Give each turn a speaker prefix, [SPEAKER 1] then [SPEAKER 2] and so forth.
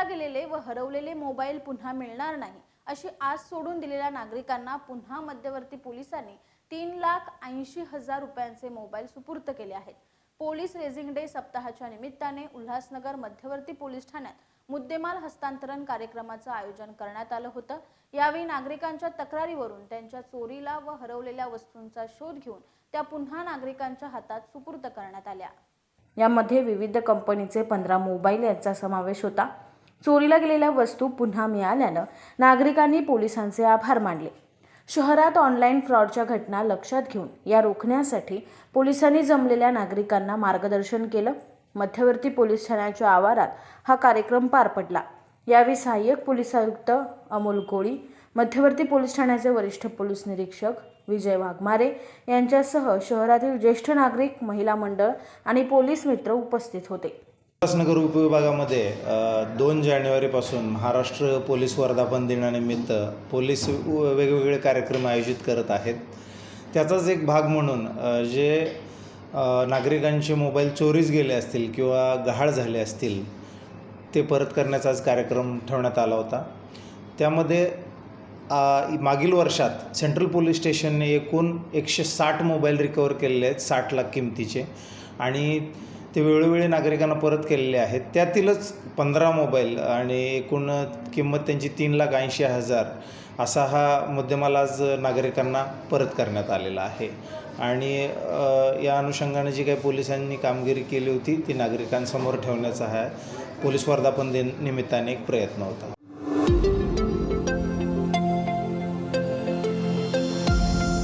[SPEAKER 1] चोरीला गेलेले व हरवलेले मोबाईल पुन्हा मिळणार नाही अशी आस सोडून दिलेल्या नागरिकांना पुन्हा मध्यवर्ती पोलिसांनी तीन लाख ऐंशी हजार रुपयांचे मोबाईल सुपूर्त केले आहेत. पोलीस रेझिंग डे सप्ताहाच्या निमित्ताने उल्हासनगर मध्यवर्ती पोलीस ठाण्यात मुद्देमाल हस्तांतरण कार्यक्रमाचं आयोजन करण्यात आलं होतं. यावेळी नागरिकांच्या तक्रारीवरून त्यांच्या चोरीला व हरवलेल्या वस्तूंचा शोध घेऊन त्या पुन्हा नागरिकांच्या हातात सुपूर्त करण्यात आल्या. यामध्ये विविध कंपनीचे पंधरा मोबाईल यांचा समावेश होता. चोरीला गेलेल्या वस्तू पुन्हा मिळाल्यानं नागरिकांनी पोलिसांचे आभार मानले. शहरात ऑनलाईन फ्रॉडच्या घटना लक्षात घेऊन या रोखण्यासाठी पोलिसांनी जमलेल्या नागरिकांना मार्गदर्शन केलं. मध्यवर्ती पोलीस ठाण्याच्या आवारात हा कार्यक्रम पार पडला. यावेळी सहाय्यक पोलीस आयुक्त अमोल कोळी मध्यवर्ती पोलीस ठाण्याचे वरिष्ठ पोलीस निरीक्षक विजय वाघमारे यांच्यासह शहरातील ज्येष्ठ नागरिक महिला मंडळ आणि पोलीस मित्र उपस्थित होते.
[SPEAKER 2] उल्हासनगर उपविभागामध्ये दोन जानेवारीपासून महाराष्ट्र पोलीस वर्धापन दिनानिमित्त पोलीस व- वेगवेगळे कार्यक्रम आयोजित करत आहेत. त्याचाच एक भाग म्हणून जे नागरिकांचे मोबाईल चोरीस गेले असतील किंवा गहाळ झाले असतील ते परत करण्याचा आज कार्यक्रम ठेवण्यात आला होता. त्यामध्ये मागील वर्षात सेंट्रल पोलीस स्टेशनने एकूण एकशे साठ मोबाईल रिकवर केलेले आहेत साठ लाख किमतीचे. आणि ते वेळोवेळी नागरिकांना परत केलेले आहेत. त्यातीलच पंधरा मोबाईल आणि एकूण किंमत त्यांची तीन लाख ऐंशी हजार असा हा मुद्देमाल आज नागरिकांना परत करण्यात आलेला आहे. आणि या अनुषंगाने जी काही पोलिसांनी कामगिरी केली होती ती नागरिकांसमोर ठेवण्याचा हा पोलीस वर्धापन दिन निमित्ताने एक प्रयत्न होता.